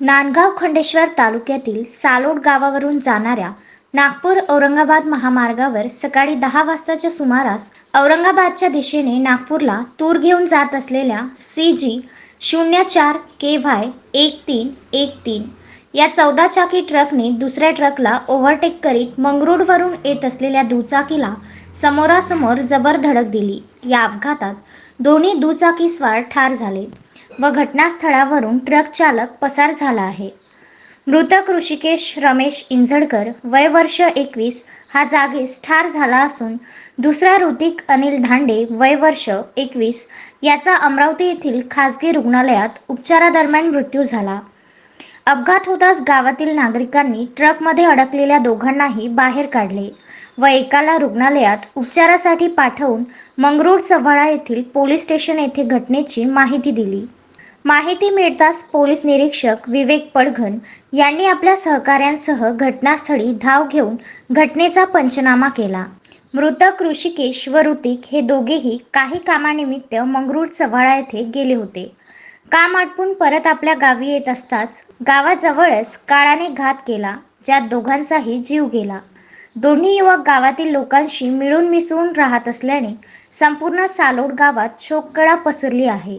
नांदगाव खंडेश्वर तालुक्यातील सालोड गावावरून जाणाऱ्या नागपूर औरंगाबाद महामार्गावर सकाळी दहा वाजताच्या सुमारास औरंगाबादच्या दिशेने नागपूरला तूर घेऊन जात असलेल्या सी जी शून्य चार के व्हाय एक तीन एक तीन या चौदा चाकी ट्रकने दुसऱ्या ट्रकला ओव्हरटेक करीत मंगरूडवरून येत असलेल्या दुचाकीला समोरासमोर जबर धडक दिली. या अपघातात दोन्ही दुचाकीस्वार ठार झाले. व घटनास्थळावरून ट्रक चालक पसार झाला आहे. मृतक ऋषिकेश रमेश इंझडकर वय वर्ष एकवीस हा जागीच ठार झाला असून दुसरा ऋतिक अनिल धांडे वय वर्ष एकवीस याचा अमरावती येथील खासगी रुग्णालयात उपचारादरम्यान मृत्यू झाला. अपघात होताच गावातील नागरिकांनी ट्रकमध्ये अडकलेल्या दोघांनाही बाहेर काढले व एकाला रुग्णालयात उपचारासाठी पाठवून मंगरूळ चव्हाळा येथील पोलीस स्टेशन येथे घटनेची माहिती दिली. माहिती मिळताच पोलीस निरीक्षक विवेक पडघन यांनी आपल्या सहकाऱ्यांसह घटनास्थळी धाव घेऊन घटनेचा पंचनामा केला. मृतक ऋषिकेश व ऋतिक हे दोघेही काही कामानिमित्त मंगरूळ चव्हाळा येथे गेले होते. काम आटपून परत आपल्या गावी येत असताच गावाजवळच काळाने घात केला ज्यात दोघांचाही जीव गेला. दोन्ही युवक गावातील लोकांशी मिळून मिसळून राहत असल्याने संपूर्ण सालोड गावात शोककळा पसरली आहे.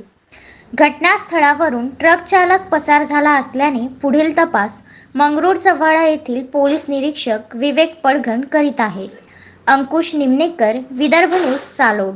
घटनास्थळावरून ट्रक चालक पसार झाला असल्याने पुढील तपास मंगरूळ चव्हाळा येथील पोलीस निरीक्षक विवेक पडघन करीत आहेत. अंकुश निमनेकर विदर्भ न्यूज सालोड.